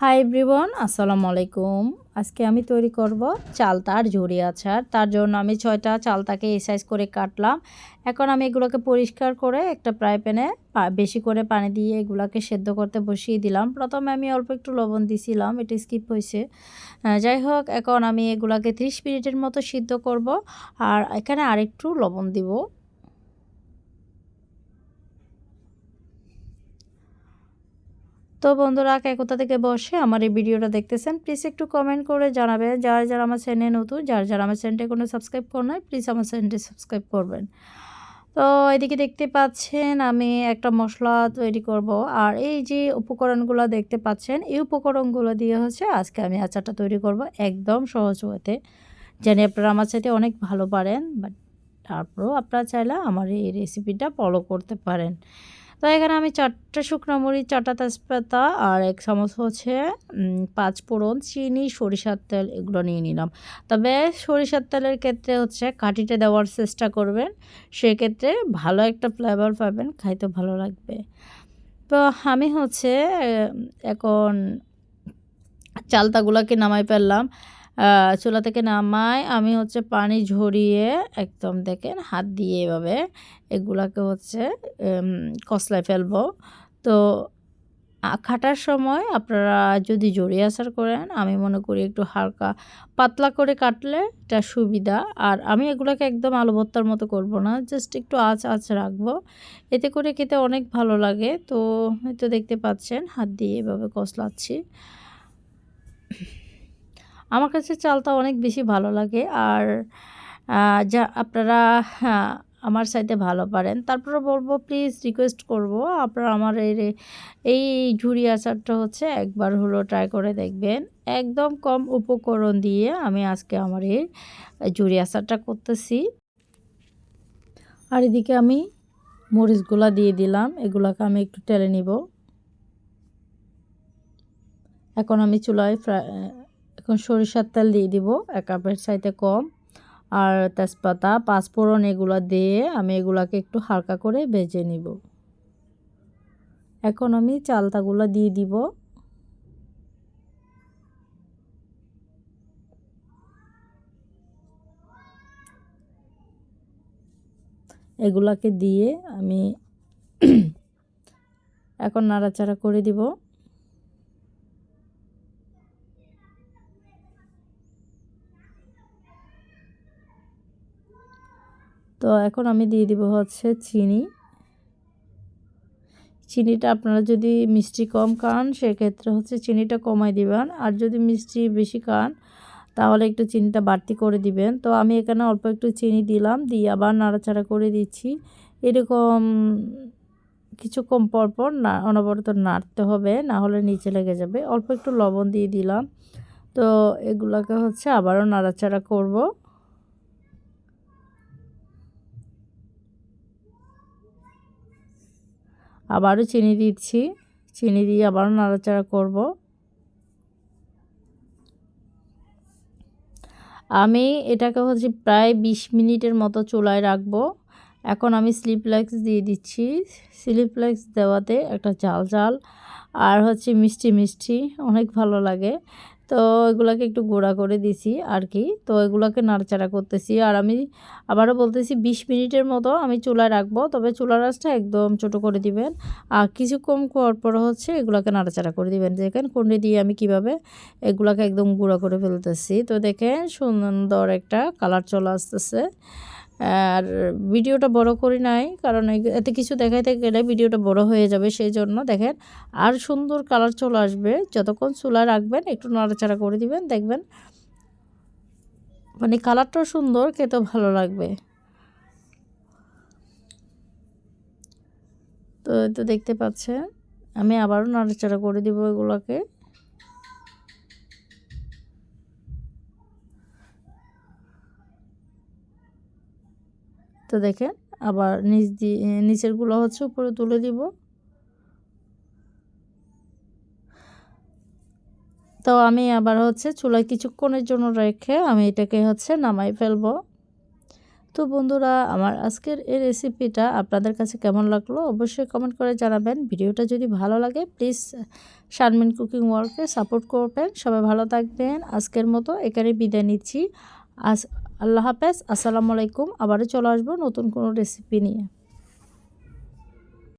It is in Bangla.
হাই এভরিওয়ান আসসালামু আলাইকুম আজকে আমি তৈরি করব চালতার ঝুড়ি আচার। তার জন্য আমি ছয়টা চালতাকে এই সাইজ করে কাটলাম। এখন আমি এগুলোকে পরিষ্কার করে একটা ফ্রাই প্যানে বেশি করে পানি দিয়ে এগুলোকে সেদ্ধ করতে বসিয়ে দিলাম। প্রথমে আমি অল্প একটু লবণ দিছিলাম, এটা স্কিপ হয়েছে। যাই হোক, এখন আমি এগুলাকে 30 মিনিটের মতো সিদ্ধ করব। আর এখানে আরেকটু লবণ দিব। তো বন্ধুরা কোথা থেকে বসে আমার এই ভিডিওটা দেখতেছেন প্লিজ একটু কমেন্ট করে জানাবেন। যারা যারা আমার চ্যানেল নতুন, যারা যারা আমার চ্যানেলটা কোনো সাবস্ক্রাইব করে নাই প্লিজ আমার চ্যানেলটি সাবস্ক্রাইব করবেন। তো এদিকে দেখতে পাচ্ছেন, আমি একটা মশলা তৈরি করব। আর এই যে উপকরণগুলো দেখতে পাচ্ছেন, এই উপকরণগুলো দিয়ে হচ্ছে আজকে আমি আচারটা তৈরি করব একদম সহজ হতে। জানি আপনারা আমার সাথে অনেক ভালো পারেন বাট তারপরেও আপনারা চাইলে আমার এই রেসিপিটা ফলো করতে পারেন। তো এখানে আমি চারটে শুকনো মরিচ, চারটা তেজপাতা আর এক চামচ হচ্ছে পাঁচ ফোড়ন, চিনি, সরিষার তেল এগুলো নিয়ে নিলাম। তবে সরিষার তেলের ক্ষেত্রে হচ্ছে কাঠিতে দেওয়ার চেষ্টা করবেন। সেক্ষেত্রে ভালো একটা ফ্লেভার পাবেন, খাইতে ভালো লাগবে। তো আমি হচ্ছে এখন চালতাগুলোকে নামাই ফেললাম। চুলা থেকে নামায় আমি হচ্ছে পানি ঝরিয়ে একদম দেখেন হাত দিয়ে এভাবে এগুলাকে হচ্ছে কসলায় ফেলব। তো খাটার সময় আপনারা যদি জড়িয়ে আসার করেন, আমি মনে করি একটু হালকা পাতলা করে কাটলে এটা সুবিধা। আর আমি এগুলোকে একদম আলু মতো করব না জাস্ট একটু আঁচ আঁচ রাখব। এতে করে খেতে অনেক ভালো লাগে। তো হয়তো দেখতে পাচ্ছেন, হাত দিয়ে এভাবে কসলাচ্ছি। আমার কাছে চালটা অনেক বেশি ভালো লাগে। আর যা আপনারা হ্যাঁ, আমার সাথে ভালো পারেন। তারপরে বলব প্লিজ রিকোয়েস্ট করব। আপনারা আমার এই এই ঝুড়ি আচারটা হচ্ছে একবার হলো ট্রাই করে দেখবেন। একদম কম উপকরণ দিয়ে আমি আজকে আমার এই ঝুড়ি আচারটা করতেছি। আর এদিকে আমি মরিচগুলা দিয়ে দিলাম। এগুলাকে আমি একটু টেলে নিব। এখন আমি চুলায় ফ্রাই এখন সরিষার তেল দিয়ে দিব, এক কাপের চাইতে কম। আর তেজপাতা, পাঁচফোড়ন এগুলো দিয়ে আমি এগুলাকে একটু হালকা করে ভেজে নিব। এখন আমি চালতাগুলো দিয়ে দিব। এগুলাকে দিয়ে আমি এখন নাড়াচাড়া করে দিব। তো এখন আমি দিয়ে দিব হচ্ছে চিনি। চিনিটা আপনারা যদি মিষ্টি কম খান, সেক্ষেত্রে হচ্ছে চিনিটা কমাই দিবেন। আর যদি মিষ্টি বেশি খান, তাহলে একটু চিনিটা বাড়তি করে দিবেন। তো আমি এখানে অল্প একটু চিনি দিলাম, দিয়ে আবার নাড়াচাড়া করে দিচ্ছি। এরকম কিছুক্ষণ পর পর না, অনবরত নাড়তে হবে, না হলে নিচে লেগে যাবে। অল্প একটু লবণ দিয়ে দিলাম। তো এগুলোকে হচ্ছে আবারও নাড়াচাড়া করব। আবারও চিনি দিচ্ছি। চিনি দিয়ে আবারও নাড়াচাড়া করব। আমি এটাকে হচ্ছে প্রায় বিশ মিনিটের মতো চুলায় রাখব। এখন আমি স্লিপলেক্স দিয়ে দিচ্ছি। স্লিপলেক্স দেওয়াতে একটা জাল জাল আর হচ্ছে মিষ্টি মিষ্টি, অনেক ভালো লাগে। তো এগুলাকে একটু গোড়া করে দিছি আর কি তো এগুলাকে নাড়াচাড়া করতেছি। আর আমি আবারও বলতেছি ২০ মিনিটের মতো আমি চুলায় রাখব, তবে চুলার রাসটা একদম ছোট করে দিবেন। আর কিছুক্ষণ পর পর হচ্ছে এগুলাকে নাড়াচাড়া করে দিবেন। দেখেন কোনটি দিয়ে আমি কীভাবে এগুলাকে একদম গুঁড়া করে ফেলতেছি। তো দেখেন সুন্দর একটা কালার চলে আসতেছে। আর ভিডিওটা বড় করি নাই, কারণ এতে কিছু দেখাইতে গেলে ভিডিওটা বড় হয়ে যাবে, সেই জন্য দেখেন আর সুন্দর কালার চলে আসবে। যতক্ষণ চুলা রাখবেন, একটু নাড়াচাড়া করে দিবেন, দেখবেন মানে কালারটাও সুন্দর, খেতেও ভালো লাগবে। তো তো দেখতে পাচ্ছেন, আমি আবারও নাড়াচাড়া করে দিব এগুলোকে। তো দেখেন, আবার নিচ দিয়ে নিচেরগুলো হচ্ছে উপরে তুলে দিব। তো আমি আবার হচ্ছে চুলায় কিছুক্ষণের জন্য রেখে আমি এটাকে হচ্ছে নামাই ফেলব। তো বন্ধুরা, আমার আজকের এই রেসিপিটা আপনাদের কাছে কেমন লাগল অবশ্যই কমেন্ট করে জানাবেন। ভিডিওটা যদি ভালো লাগে প্লিজ শারমিন কুকিং ওয়ার্কে সাপোর্ট করবেন। সবাই ভালো থাকবেন। আজকের মতো এখানে বিদায় নিচ্ছি। আজ আল্লাহ হাফেজ আসসালামু আলাইকুম। আবারও চলে আসব নতুন কোনো রেসিপি নিয়ে।